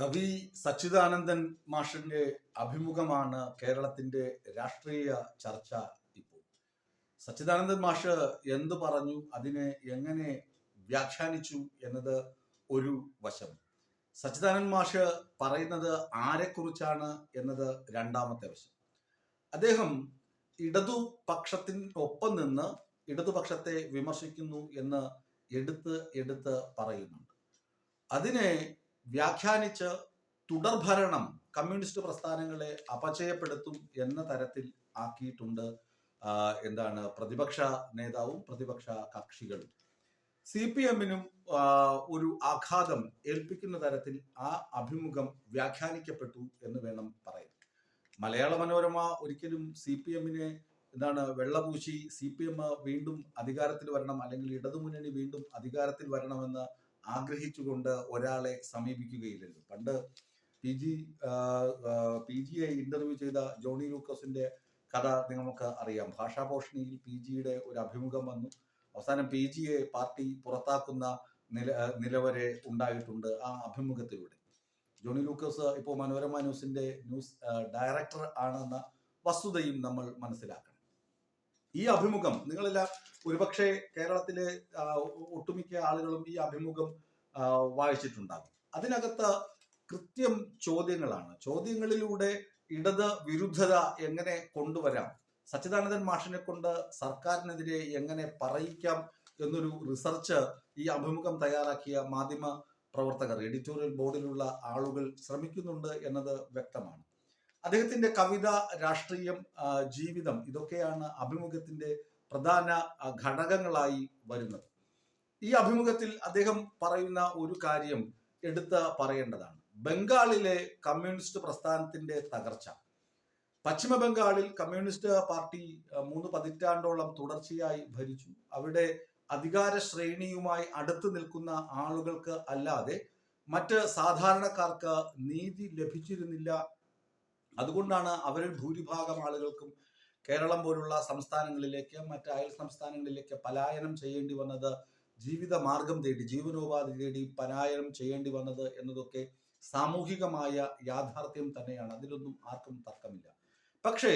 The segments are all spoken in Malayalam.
കവി സച്ചിദാനന്ദൻ മാഷിന്റെ അഭിമുഖമാണ് കേരളത്തിന്റെ രാഷ്ട്രീയ ചർച്ച ഇപ്പോൾ. സച്ചിദാനന്ദൻ മാഷ് എന്തു പറഞ്ഞു? അതിനെ എങ്ങനെ വ്യാഖ്യാനിച്ചു എന്നത് ഒരു വശം. സച്ചിദാനന്ദൻ മാഷ് പറയുന്നത് ആരെക്കുറിച്ചാണ് എന്നത് രണ്ടാമത്തെ വശം. അദ്ദേഹം ഇടതുപക്ഷത്തിനൊപ്പം നിന്ന് ഇടതുപക്ഷത്തെ വിമർശിക്കുന്നു എന്ന് എടുത്ത് എടുത്ത് പറയുന്നുണ്ട്. അതിനെ വ്യാഖ്യാനിച്ച് തുടർഭരണം കമ്മ്യൂണിസ്റ്റ് പ്രസ്ഥാനങ്ങളെ അപചയപ്പെടുത്തും എന്ന തരത്തിൽ ആക്കിയിട്ടുണ്ട് എന്താണ് പ്രതിപക്ഷ നേതാവും പ്രതിപക്ഷ കക്ഷികളും. സി പി എമ്മിനും ഒരു ആഘാതം ഏൽപ്പിക്കുന്ന തരത്തിൽ ആ അഭിമുഖം വ്യാഖ്യാനിക്കപ്പെട്ടു എന്ന് വേണം പറയാൻ. മലയാള മനോരമ ഒരിക്കലും സി പി എമ്മിനെ എന്താണ് വെള്ളപൂശി സി പി എം വീണ്ടും അധികാരത്തിൽ വരണം അല്ലെങ്കിൽ ഇടതുമുന്നണി വീണ്ടും അധികാരത്തിൽ വരണമെന്ന് ആഗ്രഹിച്ചുകൊണ്ട് ഒരാളെ സമീപിക്കുകയില്ലല്ലോ. പണ്ട് പി ജി പി ജിയെ ഇന്റർവ്യൂ ചെയ്ത ജോണി ലൂക്കസിന്റെ കഥ നിങ്ങൾക്ക് അറിയാം. ഭാഷാപോഷണിയിൽ പി ജിയുടെ ഒരു അഭിമുഖം വന്നു. അവസാനം പി ജിയെ പാർട്ടി പുറത്താക്കുന്ന നില നിലവരെ ഉണ്ടായിട്ടുണ്ട് ആ അഭിമുഖത്തിലൂടെ. ജോണി ലൂക്കസ് ഇപ്പോൾ മനോരമ ന്യൂസിന്റെ ന്യൂസ് ഡയറക്ടർ ആണെന്ന വസ്തുതയും നമ്മൾ മനസ്സിലാക്കണം. ഈ അഭിമുഖം നിങ്ങളെല്ലാം ഒരുപക്ഷെ കേരളത്തിലെ ഒട്ടുമിക്ക ആളുകളും ഈ അഭിമുഖം വായിച്ചിട്ടുണ്ടാകും. അതിനകത്ത് കൃത്യം ചോദ്യങ്ങളാണ്. ചോദ്യങ്ങളിലൂടെ ഇടത് വിരുദ്ധത എങ്ങനെ കൊണ്ടുവരാം? സച്ചിദാനന്ദൻ മാഷിനെ കൊണ്ട് സർക്കാരിനെതിരെ എങ്ങനെ പറയിക്കാം എന്നൊരു റിസർച്ച് ഈ അഭിമുഖം തയ്യാറാക്കിയ മാധ്യമ പ്രവർത്തകർ എഡിറ്റോറിയൽ ബോർഡിലുള്ള ആളുകൾ ശ്രമിക്കുന്നുണ്ട് എന്നത് വ്യക്തമാണ്. അദ്ദേഹത്തിന്റെ കവിത രാഷ്ട്രീയം ജീവിതം ഇതൊക്കെയാണ് അഭിമുഖത്തിന്റെ പ്രധാന ഘടകങ്ങളായി വരുന്നത്. ഈ അഭിമുഖത്തിൽ അദ്ദേഹം പറയുന്ന ഒരു കാര്യം എടുത്ത് പറയേണ്ടതാണ്. ബംഗാളിലെ കമ്മ്യൂണിസ്റ്റ് പ്രസ്ഥാനത്തിന്റെ തകർച്ച. പശ്ചിമ ബംഗാളിൽ കമ്മ്യൂണിസ്റ്റ് പാർട്ടി മൂന്ന് പതിറ്റാണ്ടോളം തുടർച്ചയായി ഭരിച്ചു. അവിടെ അധികാര ശ്രേണിയുമായി അടുത്ത് നിൽക്കുന്ന ആളുകൾക്ക് അല്ലാതെ മറ്റ് സാധാരണക്കാർക്ക് നീതി ലഭിച്ചിരുന്നില്ല അതുകൊണ്ടാണ് അവരിൽ ഭൂരിഭാഗം ആളുകൾക്കും കേരളം പോലുള്ള സംസ്ഥാനങ്ങളിലേക്ക് മറ്റ് അയൽ സംസ്ഥാനങ്ങളിലേക്ക് പലായനം ചെയ്യേണ്ടി വന്നത് ജീവിത മാർഗം തേടി ജീവനോപാധി തേടി പലായനം ചെയ്യേണ്ടി വന്നത് എന്നതൊക്കെ സാമൂഹികമായ യാഥാർത്ഥ്യം തന്നെയാണ്. അതിലൊന്നും ആർക്കും തർക്കമില്ല. പക്ഷേ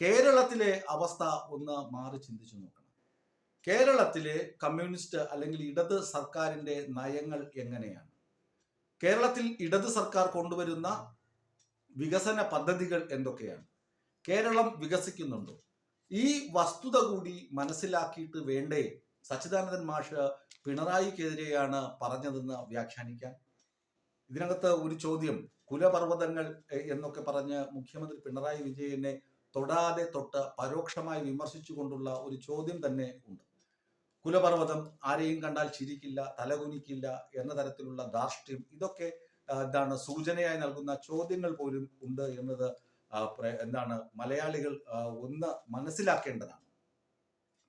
കേരളത്തിലെ അവസ്ഥ ഒന്ന് മാറി ചിന്തിച്ചു നോക്കണം. കേരളത്തിലെ കമ്മ്യൂണിസ്റ്റ് അല്ലെങ്കിൽ ഇടത് സർക്കാരിന്റെ നയങ്ങൾ എങ്ങനെയാണ്? കേരളത്തിൽ ഇടത് സർക്കാർ കൊണ്ടുവരുന്ന വികസന പദ്ധതികൾ എന്തൊക്കെയാണ്? കേരളം വികസിക്കുന്നുണ്ടോ? ഈ വസ്തുത കൂടി മനസ്സിലാക്കിയിട്ട് വേണ്ടേ? സച്ചിദാനന്ദൻ മാഷ് പിണറായിക്കെതിരെയാണ് പറഞ്ഞതെന്ന് വ്യാഖ്യാനിക്കാൻ ഇതിനകത്ത് ഒരു ചോദ്യം കുലപർവതങ്ങൾ എന്നൊക്കെ പറഞ്ഞ് മുഖ്യമന്ത്രി പിണറായി വിജയനെ തൊടാതെ തൊട്ട് പരോക്ഷമായി വിമർശിച്ചുകൊണ്ടുള്ള ഒരു ചോദ്യം തന്നെ ഉണ്ട്. കുലപർവതം ആരെയും കണ്ടാൽ ചിരിക്കില്ല തലകുനിക്കില്ല എന്ന തരത്തിലുള്ള ധാർഷ്ട്യം ഇതൊക്കെ എന്താണ് സൂചനയായി നൽകുന്ന ചോദ്യങ്ങൾ പോലും ഉണ്ട് എന്നത് എന്താണ് മലയാളികൾ ഒന്ന് മനസ്സിലാക്കേണ്ടതാണ്.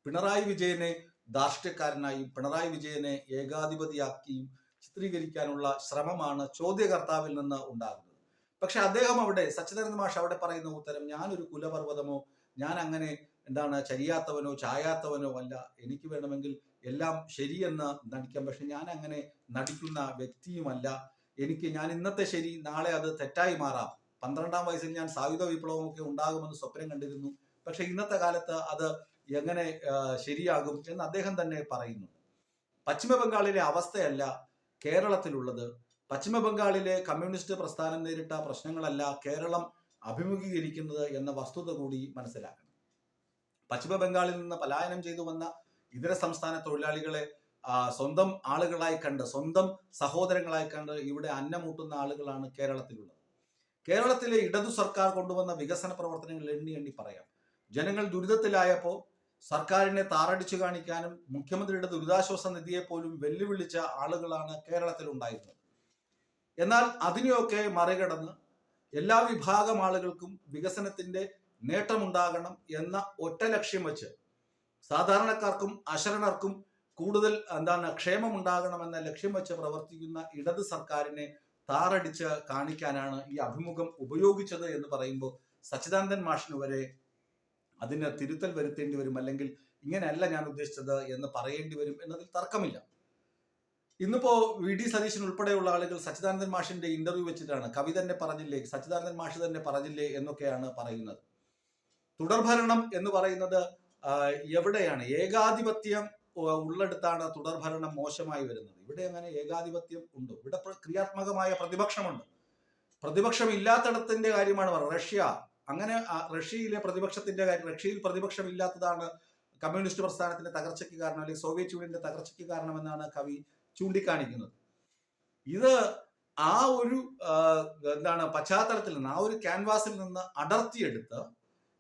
പിണറായി വിജയനെ ധാർഷ്ട്യക്കാരനായും പിണറായി വിജയനെ ഏകാധിപതിയാക്കിയും ചിത്രീകരിക്കാനുള്ള ശ്രമമാണ് ചോദ്യകർത്താവിൽ നിന്ന് ഉണ്ടാകുന്നത്. പക്ഷെ അദ്ദേഹം അവിടെ സച്ചിദാനന്ദ മാഷ് അവിടെ പറയുന്ന ഉത്തരം ഞാനൊരു കുലപർവതമോ ഞാൻ അങ്ങനെ എന്താണ് ചരിയാത്തവനോ ചായാത്തവനോ അല്ല. എനിക്ക് വേണമെങ്കിൽ എല്ലാം ശരിയെന്ന് നടിക്കാം. പക്ഷെ ഞാൻ അങ്ങനെ നടിക്കുന്ന വ്യക്തിയുമല്ല. എനിക്ക് ഞാൻ ഇന്നത്തെ ശരി നാളെ അത് തെറ്റായി മാറാം. പന്ത്രണ്ടാം വയസ്സിൽ ഞാൻ സായുധ വിപ്ലവമൊക്കെ ഉണ്ടാകുമെന്ന് സ്വപ്നം കണ്ടിരുന്നു. പക്ഷെ ഇന്നത്തെ കാലത്ത് അത് എങ്ങനെ ശരിയാകും എന്ന് അദ്ദേഹം തന്നെ പറയുന്നു. പശ്ചിമ ബംഗാളിലെ അവസ്ഥയല്ല കേരളത്തിലുള്ളത്. പശ്ചിമ ബംഗാളിലെ കമ്മ്യൂണിസ്റ്റ് പ്രസ്ഥാനം നേരിട്ട പ്രശ്നങ്ങളല്ല കേരളം അഭിമുഖീകരിക്കുന്നത് എന്ന വസ്തുത കൂടി മനസ്സിലാക്കണം. പശ്ചിമ ബംഗാളിൽ നിന്ന് പലായനം ചെയ്തു വന്ന ഇതര സംസ്ഥാന തൊഴിലാളികളെ സ്വന്തം ആളുകളായി കണ്ട് സ്വന്തം സഹോദരങ്ങളായി കണ്ട് ഇവിടെ അന്നമൂട്ടുന്ന ആളുകളാണ് കേരളത്തിലുള്ളത്. കേരളത്തിലെ ഇടതു സർക്കാർ കൊണ്ടുവന്ന വികസന പ്രവർത്തനങ്ങൾ എണ്ണി എണ്ണി പറയാം. ജനങ്ങൾ ദുരിതത്തിലായപ്പോൾ സർക്കാരിനെ താറടിച്ചു കാണിക്കാനും മുഖ്യമന്ത്രിയുടെ ദുരിതാശ്വാസ നിധിയെ പോലും വെല്ലുവിളിച്ച ആളുകളാണ് കേരളത്തിൽ ഉണ്ടായിരുന്നത് എന്നാൽ അതിനെയൊക്കെ മറികടന്ന് എല്ലാ വിഭാഗം ആളുകൾക്കും വികസനത്തിന്റെ നേട്ടമുണ്ടാകണം എന്ന ഒറ്റ ലക്ഷ്യം വെച്ച് സാധാരണക്കാർക്കും അശരണർക്കും കൂടുതൽ എന്താണ് ക്ഷേമമുണ്ടാകണമെന്ന ലക്ഷ്യം വെച്ച് പ്രവർത്തിക്കുന്ന ഇടത് സർക്കാരിനെ താറടിച്ച് കാണിക്കാനാണ് ഈ അഭിമുഖം ഉപയോഗിച്ചത് എന്ന് പറയുമ്പോൾ സച്ചിദാനന്ദൻ മാഷിന് വരെ അതിന് തിരുത്തൽ വരുത്തേണ്ടി വരും അല്ലെങ്കിൽ ഇങ്ങനെയല്ല ഞാൻ ഉദ്ദേശിച്ചത് എന്ന് പറയേണ്ടി വരും എന്നതിൽ തർക്കമില്ല. ഇന്നിപ്പോ വി. ഡി. സതീശൻ ഉൾപ്പെടെയുള്ള ആളുകൾ സച്ചിദാനന്ദൻ മാഷിന്റെ ഇന്റർവ്യൂ വെച്ചിട്ടാണ്. കവി തന്നെ പറഞ്ഞില്ലേ സച്ചിദാനന്ദൻ മാഷ് തന്നെ പറഞ്ഞില്ലേ എന്നൊക്കെയാണ് പറയുന്നത്. തുടർഭരണം എന്ന് പറയുന്നത് എവിടെയാണ്? ഏകാധിപത്യം ഉള്ളിടത്താണ് തുടർഭരണം മോശമായി വരുന്നത്. ഇവിടെ അങ്ങനെ ഏകാധിപത്യം ഉണ്ട്. ഇവിടെ ക്രിയാത്മകമായ പ്രതിപക്ഷമുണ്ട്. പ്രതിപക്ഷം ഇല്ലാത്തിടത്തിന്റെ കാര്യമാണ് പറയുന്നത്. റഷ്യ അങ്ങനെ റഷ്യയിലെ പ്രതിപക്ഷത്തിന്റെ കാര്യം റഷ്യയിൽ പ്രതിപക്ഷം ഇല്ലാത്തതാണ് കമ്മ്യൂണിസ്റ്റ് പ്രസ്ഥാനത്തിന്റെ തകർച്ചയ്ക്ക് കാരണം അല്ലെങ്കിൽ സോവിയറ്റ് യൂണിയന്റെ തകർച്ചയ്ക്ക് കാരണമെന്നാണ് കവി ചൂണ്ടിക്കാണിക്കുന്നത്. ഇത് ആ ഒരു എന്താണ് പശ്ചാത്തലത്തിൽ നിന്ന് ആ ഒരു ക്യാൻവാസിൽ നിന്ന് അടർത്തിയെടുത്ത്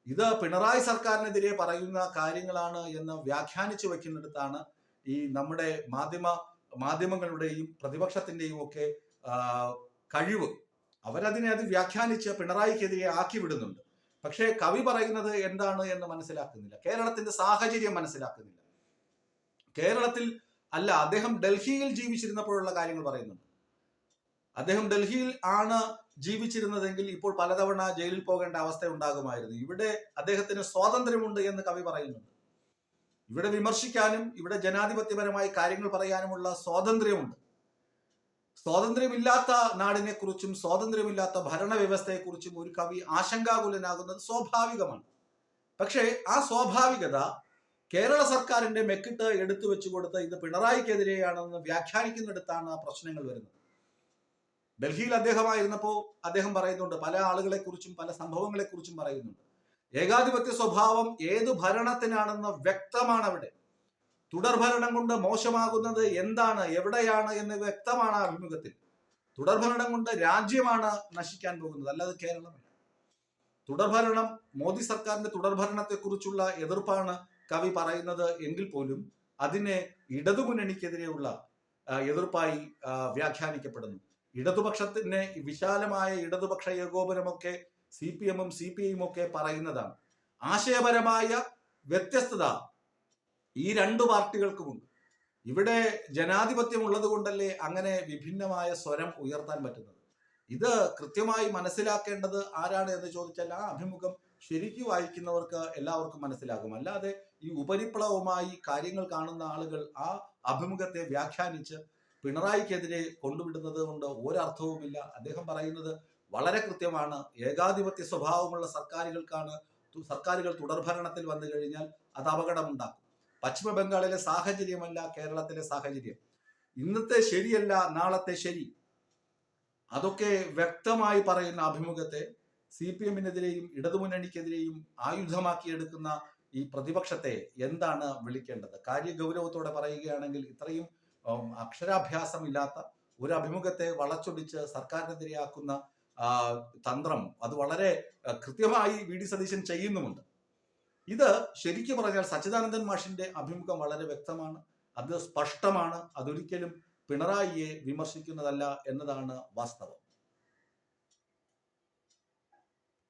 ഇത് പിണറായി സർക്കാരിനെതിരെ പറയുന്ന കാര്യങ്ങളാണ് എന്ന് വ്യാഖ്യാനിച്ചു വെക്കുന്നിടത്താണ് ഈ നമ്മുടെ മാധ്യമ മാധ്യമങ്ങളുടെയും പ്രതിപക്ഷത്തിന്റെയും ഒക്കെ കഴിവ്. അവരതിനെ അത് വ്യാഖ്യാനിച്ച് പിണറായിക്കെതിരെ ആക്കി വിടുന്നുണ്ട്. പക്ഷേ കവി പറയുന്നത് എന്താണ് എന്ന് മനസ്സിലാക്കുന്നില്ല. കേരളത്തിന്റെ സാഹചര്യം മനസ്സിലാക്കുന്നില്ല. കേരളത്തിൽ അല്ല അദ്ദേഹം ഡൽഹിയിൽ ജീവിച്ചിരുന്നപ്പോഴുള്ള കാര്യങ്ങൾ പറയുന്നുണ്ട്. അദ്ദേഹം ഡൽഹിയിൽ ആണ് ജീവിച്ചിരുന്നതെങ്കിൽ ഇപ്പോൾ പലതവണ ജയിലിൽ പോകേണ്ട അവസ്ഥ ഉണ്ടാകുമായിരുന്നു ഇവിടെ അദ്ദേഹത്തിന് സ്വാതന്ത്ര്യമുണ്ട് എന്ന് കവി പറയുന്നുണ്ട്. ഇവിടെ വിമർശിക്കാനും ഇവിടെ ജനാധിപത്യപരമായി കാര്യങ്ങൾ പറയാനുമുള്ള സ്വാതന്ത്ര്യമുണ്ട്. സ്വാതന്ത്ര്യമില്ലാത്ത നാടിനെ കുറിച്ചും സ്വാതന്ത്ര്യമില്ലാത്ത ഭരണവ്യവസ്ഥയെക്കുറിച്ചും ഒരു കവി ആശങ്കാകുലനാകുന്നത് സ്വാഭാവികമാണ്. പക്ഷേ ആ സ്വാഭാവികത കേരള സർക്കാരിന്റെ മെക്കിട്ട് എടുത്തു വെച്ചു കൊടുത്ത് ഇത് പിണറായിക്കെതിരെയാണെന്ന് വ്യാഖ്യാനിക്കുന്നിടത്താണ് ആ പ്രശ്നങ്ങൾ വരുന്നത്. ഡൽഹിയിൽ അദ്ദേഹമായിരുന്നപ്പോൾ അദ്ദേഹം പറയുന്നുണ്ട് പല ആളുകളെ കുറിച്ചും പല സംഭവങ്ങളെ കുറിച്ചും പറയുന്നുണ്ട്. ഏകാധിപത്യ സ്വഭാവം ഏതു ഭരണത്തിനാണെന്ന് വ്യക്തമാണ് അവിടെ തുടർഭരണം കൊണ്ട് മോശമാകുന്നത് എന്താണ് എവിടെയാണ് എന്ന് വ്യക്തമാണ് അഭിമുഖത്തിൽ. തുടർഭരണം കൊണ്ട് രാജ്യമാണ് നശിക്കാൻ പോകുന്നത് അല്ലാതെ കേരളമല്ല. തുടർഭരണം മോദി സർക്കാരിന്റെ തുടർഭരണത്തെക്കുറിച്ചുള്ള എതിർപ്പാണ് കവി പറയുന്നത് എങ്കിൽ പോലും അതിനെ ഇടതുമുന്നണിക്കെതിരെയുള്ള എതിർപ്പായി വ്യാഖ്യാനിക്കപ്പെടുന്നു. ഇടതുപക്ഷത്തിന് വിശാലമായ ഇടതുപക്ഷ ഏകോപനമൊക്കെ സി പി എമ്മും സി പി ഐയും ഒക്കെ പറയുന്നതാണ്. ആശയപരമായ വ്യത്യസ്തത ഈ രണ്ട് പാർട്ടികൾക്കുമുണ്ട്. ഇവിടെ ജനാധിപത്യം ഉള്ളത് കൊണ്ടല്ലേ അങ്ങനെ വിഭിന്നമായ സ്വരം ഉയർത്താൻ പറ്റുന്നത്? ഇത് കൃത്യമായി മനസ്സിലാക്കേണ്ടത് ആരാണ് എന്ന് ചോദിച്ചാൽ ആ അഭിമുഖം ശരിക്കും വായിക്കുന്നവർക്ക് എല്ലാവർക്കും മനസ്സിലാകും. അല്ലാതെ ഈ ഉപരിപ്ലവമായി കാര്യങ്ങൾ കാണുന്ന ആളുകൾ ആ അഭിമുഖത്തെ വ്യാഖ്യാനിച്ച് പിണറായിക്കെതിരെ കൊണ്ടുവിടുന്നത് കൊണ്ട് ഒരർത്ഥവുമില്ല. അദ്ദേഹം പറയുന്നത് വളരെ കൃത്യമാണ്. ഏകാധിപത്യ സ്വഭാവമുള്ള സർക്കാരുകൾക്കാണ് സർക്കാരുകൾ തുടർഭരണത്തിൽ വന്നു കഴിഞ്ഞാൽ അത് അപകടമുണ്ടാക്കും. പശ്ചിമ ബംഗാളിലെ സാഹചര്യമല്ല കേരളത്തിലെ സാഹചര്യം. ഇന്നത്തെ ശരിയല്ല നാളത്തെ ശരി. അതൊക്കെ വ്യക്തമായി പറയുന്ന അഭിമുഖത്തെ സി പി എമ്മിനെതിരെയും ഇടതുമുന്നണിക്കെതിരെയും ആയുധമാക്കിയെടുക്കുന്ന ഈ പ്രതിപക്ഷത്തെ എന്താണ് വിളിക്കേണ്ടത്? കാര്യഗൗരവത്തോടെ പറയുകയാണെങ്കിൽ ഇത്രയും ഉം, അക്ഷരാഭ്യാസമില്ലാത്ത ഒരു അഭിമുഖത്തെ വളച്ചൊടിച്ച് സർക്കാരിനെതിരെയാക്കുന്ന തന്ത്രം അത് വളരെ കൃത്യമായി വി. ഡി. സതീശൻ ചെയ്യുന്നുമുണ്ട്. ഇത് ശരിക്കും പറഞ്ഞാൽ സച്ചിദാനന്ദൻ മാഷിന്റെ അഭിമുഖം വളരെ വ്യക്തമാണ്. അത് സ്പഷ്ടമാണ്. അതൊരിക്കലും പിണറായിയെ വിമർശിക്കുന്നതല്ല എന്നതാണ് വാസ്തവം.